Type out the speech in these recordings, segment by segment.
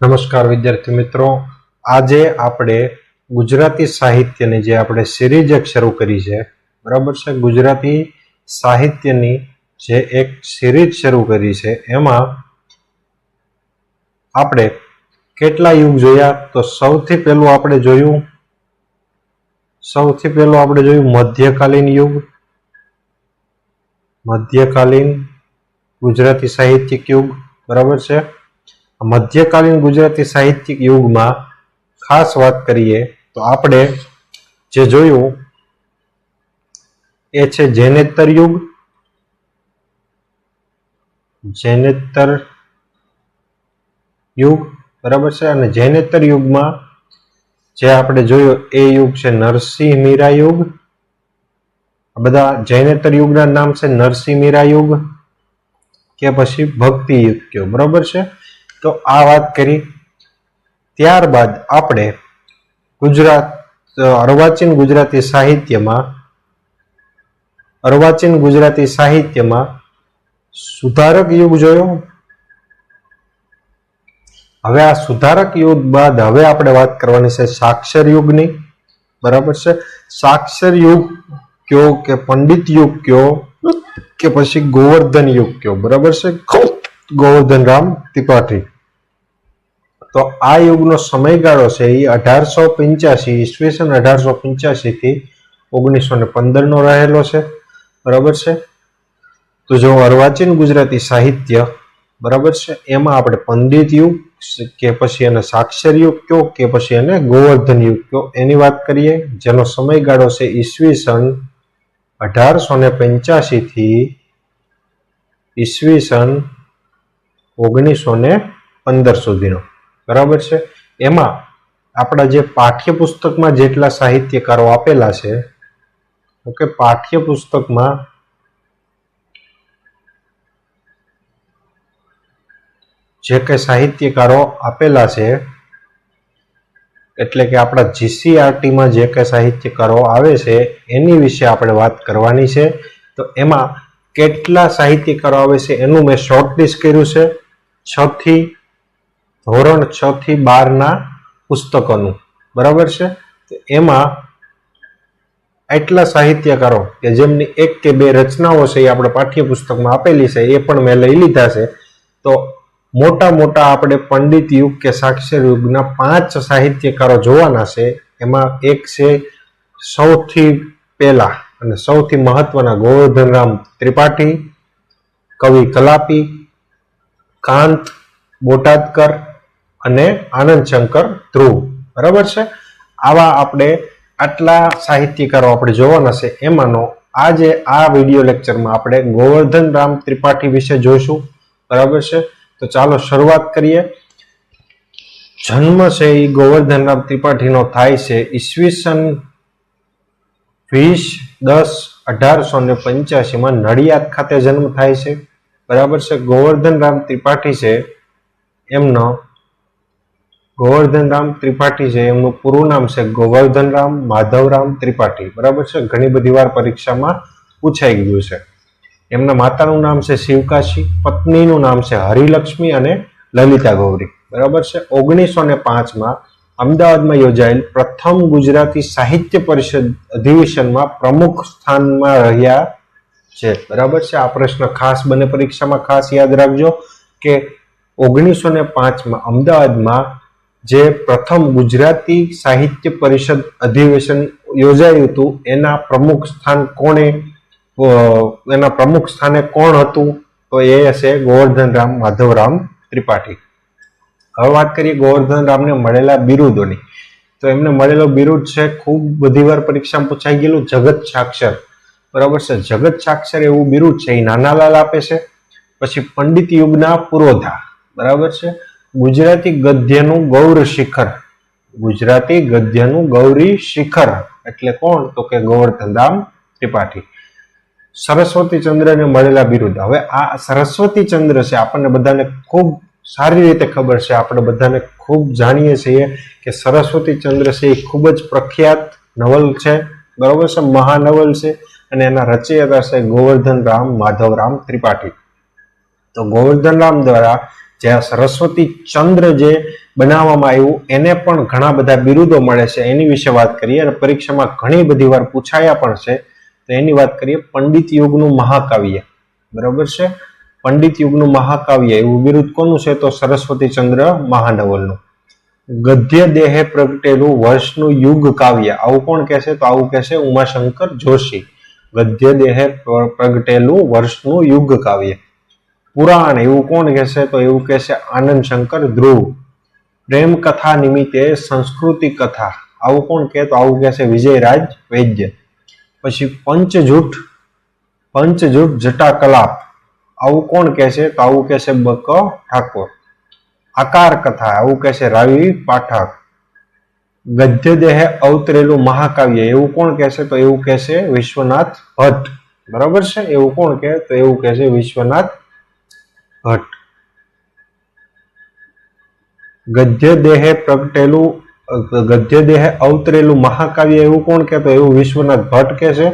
નમસ્કાર વિદ્યાર્થી મિત્રો. આજે આપણે ગુજરાતી સાહિત્યની જે આપણે સિરીઝ એક શરૂ કરી છે, બરાબર છે? ગુજરાતી સાહિત્યની જે એક સિરીઝ શરૂ કરી છે, એમાં આપણે કેટલા યુગ જોયા? તો સૌથી પહેલું આપણે જોયું, સૌથી પહેલું આપણે જોયું મધ્યકાલીન યુગ. મધ્યકાલીન ગુજરાતી સાહિત્યિક યુગ, બરાબર છે? મધ્યકાલીન ગુજરાતી સાહિત્યિક યુગમાં ખાસ વાત કરીએ તો આપણે જે જોયું એ છે જૈનેતર યુગ. જૈનેતર યુગ, બરાબર છે? અને જૈનેતર યુગમાં જે આપણે જોયું એ યુગ છે નરસિંહ મીરા યુગ બધા જૈનેતર યુગના નામ છે નરસિંહ મીરા યુગ કે પછી ભક્તિ યુગ કયો, બરાબર છે? તો આ વાત કરી. ત્યારબાદ આપણે ગુજરાત અર્વાચીન ગુજરાતી સાહિત્યમાં, અર્વાચીન ગુજરાતી સાહિત્યમાં સુધારક યુગ જોયો. હવે આ સુધારક યુગ બાદ હવે આપણે વાત કરવાની છે સાક્ષર યુગની. બરાબર છે? સાક્ષર યુગ કયો કે પંડિત યુગ કયો કે પછી ગોવર્ધન યુગ કયો? બરાબર છે? ગોવર્ધન રામ ત્રિપાઠી. તો આ યુગનો સમયગાળો છે એ અઢારસો પંચ્યાસી, ઈસવીસન અઢારસો પંચ્યાસી થી ઓગણીસો ને પંદર નો રહેલો છે. બરાબર છે? તો જો અર્વાચીન ગુજરાતી સાહિત્ય, બરાબર છે? એમાં આપણે પંડિત યુગ કે પછી એને સાક્ષર યુગ કયો કે પછી એને ગોવર્ધન યુગ કયો, એની વાત કરીએ, જેનો સમયગાળો છે ઈસવીસન અઢારસો ને પંચ્યાસી થી ઈસવીસન ઓગણીસો ને પંદર સુધીનો બરાબર છે? એમાં આપણા જે પાઠ્યપુસ્તકમાં જેટલા સાહિત્યકારો આપેલા છે, ઓકે, પાઠ્યપુસ્તકમાં જે કઈ સાહિત્યકારો આપેલા છે, એટલે કે આપણા જીસીઆરટીમાં જે કઈ સાહિત્યકારો આવે છે, એની વિશે આપણે વાત કરવાની છે. તો એમાં કેટલા સાહિત્યકારો આવે છે, એનું મેં શોર્ટલિસ્ટ કર્યું છે. છ થી ધોરણ છ થી બારના પુસ્તકોનું. બરાબર છે? એમાં એટલા સાહિત્યકારો કે જેમની એક કે બે રચનાઓ છે એ આપણે પાઠ્યપુસ્તકમાં આપેલી છે, એ પણ મેં લઈ લીધા છે. તો મોટા મોટા આપણે પંડિત યુગ કે સાક્ષર યુગના પાંચ સાહિત્યકારો જોવાના છે. એમાં એક છે સૌથી પહેલા અને સૌથી મહત્વના ગોવર્ધનરામ ત્રિપાઠી, કવિ કલાપી કાંત, બોટાદકર અને આનંદ શંકર ધ્રુવ. બરાબર છે? આવા આપણે આટલા સાહિત્યકારો આપણે જોવાના છે. એમાંનો આજે આ વીડિયો લેક્ચરમાં આપણે ગોવર્ધન રામ ત્રિપાઠી વિશે જોઈશું. બરાબર છે? તો ચાલો શરૂઆત કરીએ. જન્મ છે એ ગોવર્ધન રામ ત્રિપાઠીનો થાય છે ઈસવીસન વીસ દસ અઢારસો ને પંચ્યાસીમાં નડિયાદ ખાતે જન્મ થાય છે. બરાબર છે? ગોવર્ધન રામ ત્રિપાઠી છે, એમનો ગોવર્ધન રામ ત્રિપાઠી છે, એમનું પૂરું નામ છે ગોવર્ધન રામ માધવરામ ત્રિપાઠી. બરાબર છે? ઘણી બધી વાર પરીક્ષામાં પૂછાઈ ગયું છે. એમના માતાનું નામ છે શિવકાશી, પત્નીનું નામ છે હરિલક્ષ્મી અને લલિતા ગૌરી બરાબર છે? ઓગણીસો ને પાંચમાં અમદાવાદમાં યોજાયેલ પ્રથમ ગુજરાતી સાહિત્ય પરિષદ અધિવેશનમાં પ્રમુખ સ્થાનમાં રહ્યા છે. બરાબર છે? આ પ્રશ્ન ખાસ બને પરીક્ષામાં ખાસ યાદ રાખજો કે ઓગણીસો ને પાંચમાં અમદાવાદમાં જે પ્રથમ ગુજરાતી સાહિત્ય પરિષદ અધિવેશન યોજાયું હતું, એના પ્રમુખ સ્થાન કોણે એના પ્રમુખ સ્થાને કોણ હતું? તો એ હશે ગોવર્ધન રામ માધવરામ ત્રિપાઠી. હવે વાત કરીએ ગોવર્ધન રામને મળેલા બિરુદોની. તો એમને મળેલો બિરુદ છે, ખૂબ બધી વાર પરીક્ષામાં પૂછાઈ ગયેલું જગત સાક્ષર. બરાબર છે? જગત સાક્ષર એવું બિરુદ છે, એ નાનાલાલ આપે છે. પછી પંડિત યુગના પુરોધા, બરાબર છે? ગુજરાતી ગદ્યનું ગૌર શિખર, ગુજરાતી ગદ્યનું ગૌરી શિખર એટલે કોણ? તો કે ગોવર્ધન રામ ત્રિપાઠી. સરસ્વતી ચંદ્રને મળેલા બિરુદ. હવે આ સરસ્વતી ચંદ્ર છે, આપણને બધાને ખૂબ સારી રીતે ખબર છે. આપણે બધાને ખૂબ જાણીએ છીએ કે સરસ્વતી ચંદ્ર છે, એ ખૂબ જ પ્રખ્યાત નવલ છે. બરોબર છે? મહાનવલ છે. અને એના રચયિતા છે ગોવર્ધન રામ માધવરામ ત્રિપાઠી. તો ગોવર્ધન રામ દ્વારા આ સરસ્વતી ચંદ્ર જે બનાવવામાં આવ્યું, એને પણ ઘણા બધા બિરુદો મળે છે. એની વિશે વાત કરીએ અને પરીક્ષામાં ઘણી બધી વાર પૂછાયા પણ છે. તો એની વાત કરીએ, પંડિત યુગનું મહાકાવ્ય. બરાબર છે? પંડિત યુગનું મહાકાવ્ય, એવું બિરુદ કોનું છે? તો સરસ્વતી ચંદ્ર મહાનવલનું. ગદ્ય દેહે પ્રગટેલું વર્ષનું યુગ કાવ્ય. આવું કોણ કહેશે? તો આવું કહેશે ઉમાશંકર જોશી. ગદ્ય દેહે પ્ર- પ્રગટેલું વર્ષનું યુગ કાવ્ય. પુરાણ, એવું કોણ કહેશે? તો એવું કહેશે આનંદ શંકર ધ્રુવ. પ્રેમ કથા નિમિત્તે સંસ્કૃતિ કથા. આવું કોણ કહે? તો આવું કહેશે વિજયરાજ વૈદ્ય. પછી પંચજૂઠ પંચજૂઠ જટા કલાપ આવું કોણ કહેશે? તો આવું કહેશે બક ઠાકોર. આકાર કથા. આવું કહેશે રાવી પાઠક. ગદ્ય દેહે અવતરેલું મહાકાવ્ય, એવું કોણ કહેશે તો એવું કહેશે વિશ્વનાથ ભટ્ટ. બરાબર છે? એવું કોણ કહે તો એવું કહેશે વિશ્વનાથ ભટ્ટ. ગદ્ય દેહે પ્રગટેલું ગદ્ય દેહે અવતરેલું મહાકાવ્ય, એવું કોણ કહેતો એવું વિશ્વનાથ ભટ્ટ કહે છે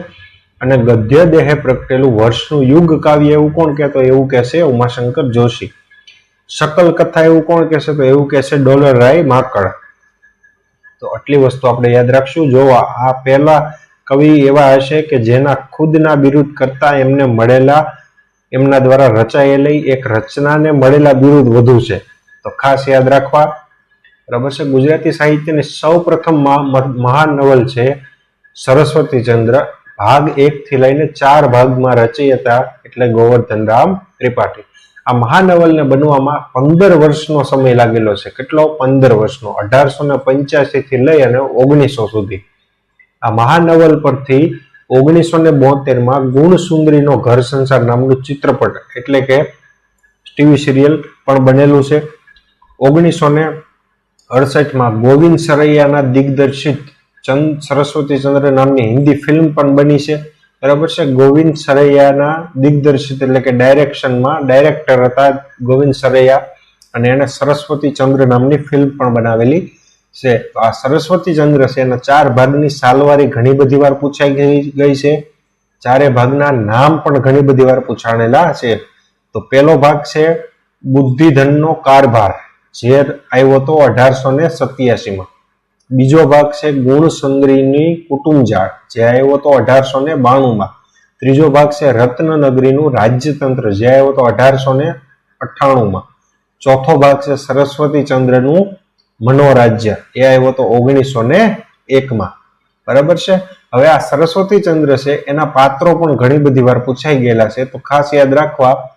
અને ગદ્ય દેહે પ્રગટેલું વર્ષનું યુગ કાવ્ય, એવું કોણ કહેતો એવું કહેશે ઉમાશંકર જોશી. શકલ કથા એવું કોણ કહેશે તો એવું કહેશે ડોલર રાય માકડ. તો આટલી વસ્તુ આપણે યાદ રાખશું. જો આ પહેલા કવિ એવા હશે કે જેના ખુદના બિરુદ કરતા એમને મળેલા, એમના દ્વારા રચાયેલી એક રચનાને મળેલા બિરુદ વધુ છે. તો ખાસ યાદ રાખવા બરાબર છે ગુજરાતી સાહિત્યની સૌ પ્રથમ મહાન નવલ છે સરસ્વતી ચંદ્ર. ભાગ એક થી લઈને ચાર ભાગમાં રચી હતા એટલે ગોવર્ધન રામ ત્રિપાઠી. આ મહાનવલને બનવામાં પંદર વર્ષનો સમય લાગેલો છે. કેટલો? પંદર વર્ષનો. અઢારસો ને પંચ્યાસી થી લઈ અને ઓગણીસો સુધી. આ મહાનવલ પરથી ઓગણીસો ને બોતેરમાં ગુણ ઘર સંસાર નામનું ચિત્રપટ, એટલે કે ટીવી સિરિયલ પણ બનેલું છે. ઓગણીસો ને અડસઠમાં ગોવિંદ સરૈયાના દિગ્દર્શિત ચંદ, સરસ્વતી ચંદ્ર નામની હિન્દી ફિલ્મ પણ બની છે. બરાબર છે? ગોવિંદ સરૈયાના દિગ્દર્શિત એટલે કે ડાયરેક્શનમાં ડાયરેક્ટર હતા ગોવિંદ સરૈયા અને એને સરસ્વતી ચંદ્ર નામની ફિલ્મ પણ બનાવેલી છે. આ સરસ્વતી ચંદ્ર છે, એના ચાર ભાગની સાલવારી ઘણી બધી વાર પૂછાઈ ગઈ ગઈ છે. ચારે ભાગના નામ પણ ઘણી બધી વાર પૂછાણેલા છે. તો પહેલો ભાગ છે, બુદ્ધિધનનો કારભાર. જે આવ્યો હતો અઢારસો ને સત્યાસીમાં. બીજો ભાગ છે ગુણ કુટુંબ કુટુંબજાળ. જે આવ્યો તો અઢારસો ને બાણુંમાં. ત્રીજો ભાગ છે રત્નનગરીનું રાજ્યતંત્ર. જે આવ્યો તો અઢારસો ને અઠ્ઠાણુંમાં. ચોથો ભાગ છે સરસ્વતી ચંદ્રનું મનોરાજ્ય. એ આવ્યો તો ઓગણીસો ને એકમાં. બરાબર છે? હવે આ સરસ્વતી ચંદ્ર છે, એના પાત્રો પણ ઘણી બધી વાર પૂછાઈ ગયેલા છે. તો ખાસ યાદ રાખવા,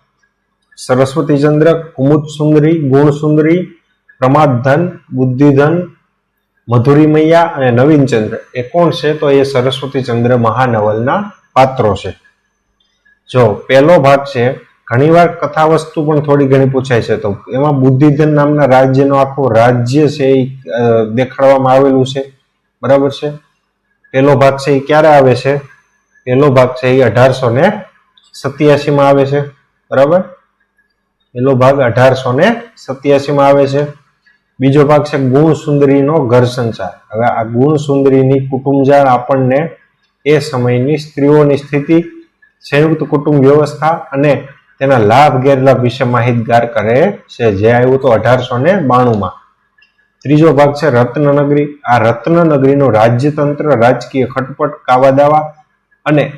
સરસ્વતી ચંદ્ર, કુમુદ સુંદરી, ગુણ સુંદરી, પ્રમાદધન, બુદ્ધિધન મધુરી મૈયા અને નવીનચંદ્ર. એ કોણ છે? તો એ સરસ્વતી ચંદ્ર મહાનવલના પાત્રો છે. જો, પહેલો ભાગ છે, ઘણીવાર કથા વસ્તુ પણ થોડી ઘણી પૂછાય છે. તો એમાં બુદ્ધિધન નામના રાજ્યનો આખું રાજ્ય છે એ દેખાડવામાં આવેલું છે. બરાબર છે? પહેલો ભાગ છે એ ક્યારે આવે છે? પહેલો ભાગ છે એ અઢારસો ને સત્યાસીમાં આવે છે. બરાબર? પહેલો ભાગ અઢારસો ને સત્યાસીમાં આવે છે. બીજો ભાગ છે ગુણ સુંદરીનો ઘર સંસાર. હવે આ ગુણ સુંદરીની કુટુંબજાળ આપણને એ સમયની સ્ત્રીઓની સ્થિતિ, સંયુક્ત કુટુંબ વ્યવસ્થા અને તેના લાભ, ગેરલાભ વિશે માહિતગાર કરે છે. જે આવ્યું તો અઢારસો ને બાણુંમાં. ત્રીજો ભાગ છે રત્નનગરી. આ રત્નનગરીનું રાજ્યતંત્ર, રાજકીય ખટપટ, કાવાદાવા અને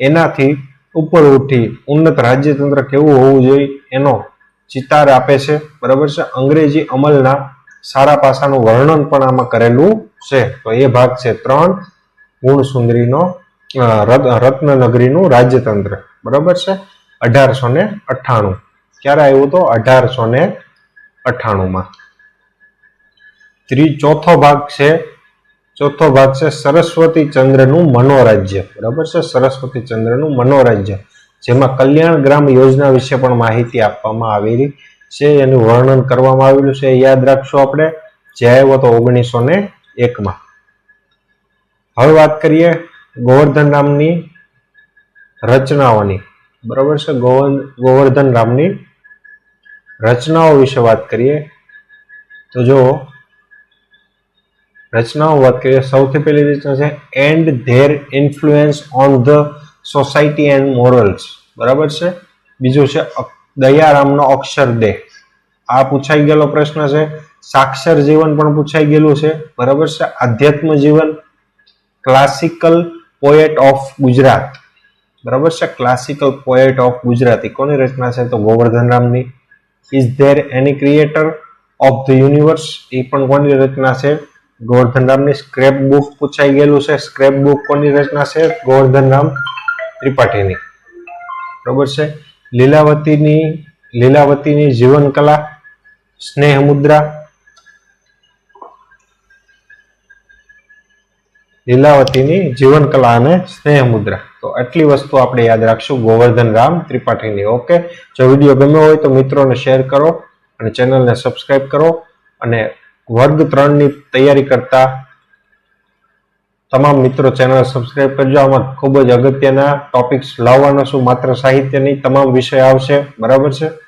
એનાથી ઉપર ઉઠી ઉન્નત રાજ્યતંત્ર કેવું હોવું જોઈએ એનો ચિતાર આપે છે. બરાબર છે? અંગ્રેજી અમલના સારા પાસાનું વર્ણન પણ આમાં કરેલું છે. તો એ ભાગ છે ત્રણ. ગુણ સુંદરીનો રત્નનગરીનું રાજ્યતંત્ર. બરાબર છે? અઢારસો ને અઠ્ઠાણું. ક્યારે આવ્યું તો? અઢારસો ને અઠ્ઠાણુંમાં. ત્રી, ચોથો ભાગ છે. ચોથો ભાગ છે સરસ્વતી ચંદ્રનું મનોરાજ્ય. બરાબર છે? સરસ્વતી ચંદ્રનું મનોરાજ્ય. જેમાં કલ્યાણ ગ્રામ યોજના વિશે પણ માહિતી આપવામાં આવેલી છે, એનું વર્ણન કરવામાં આવેલું છે યાદ રાખશું આપણે. જે આવ્યો હતો ઓગણીસો ને એકમાં. હવે વાત કરીએ ગોવર્ધન રામની રચનાઓની. બરાબર છે? ગોવર્ધન રામની રચનાઓ વિશે વાત કરીએ. તો જો રચનાઓ વાત કરીએ. સૌથી પહેલી રચના છે, and their influence on the society and morals. બરાબર છે? બીજું છે અક- અક્ષર દેહ આ પૂછાઈ ગયેલો પ્રશ્ન છે. સાક્ષર જીવન પણ પૂછાઈ ગયેલું છે. બરાબર છે? આધ્યાત્મ જીવન ક્લાસિકલ પોએટ ઓફ ગુજરાત. બરાબર છે? Classical poet of Gujarati. કોની રચના છે? તો ગોવર્ધન રામની. Is there any creator of the universe એ પણ કોની રચના છે? ગોવર્ધન રામની સ્ક્રેપ બુક પૂછાઈ ગયેલું છે. સ્ક્રેપ બુક કોની રચના છે? ગોવર્ધન રામ ત્રિપાઠીની. બરોબર છે? લીલાવતીની લીલાવતીની જીવન કલા, સ્નેહ મુદ્રા, લીલાવતીની જીવન કલા અને સ્નેહ મુદ્રા. તો આટલી વસ્તુ આપણે યાદ રાખશું. ગોવર્ધન રામ ત્રિપાઠીની. ઓકે જો વીડિયો ગમ્યો હોય તો મિત્રોને શેર કરો અને ચેનલને સબસ્ક્રાઈબ કરો અને વર્ગ ત્રણની તૈયારી કરતા તમામ મિત્રો ચેનલ સબસ્ક્રાઇબ કરજો. આમાં ખૂબ જ અગત્યના ટોપિક્સ લાવવાના છું. માત્ર સાહિત્યની તમામ વિષય આવશે. બરાબર છે?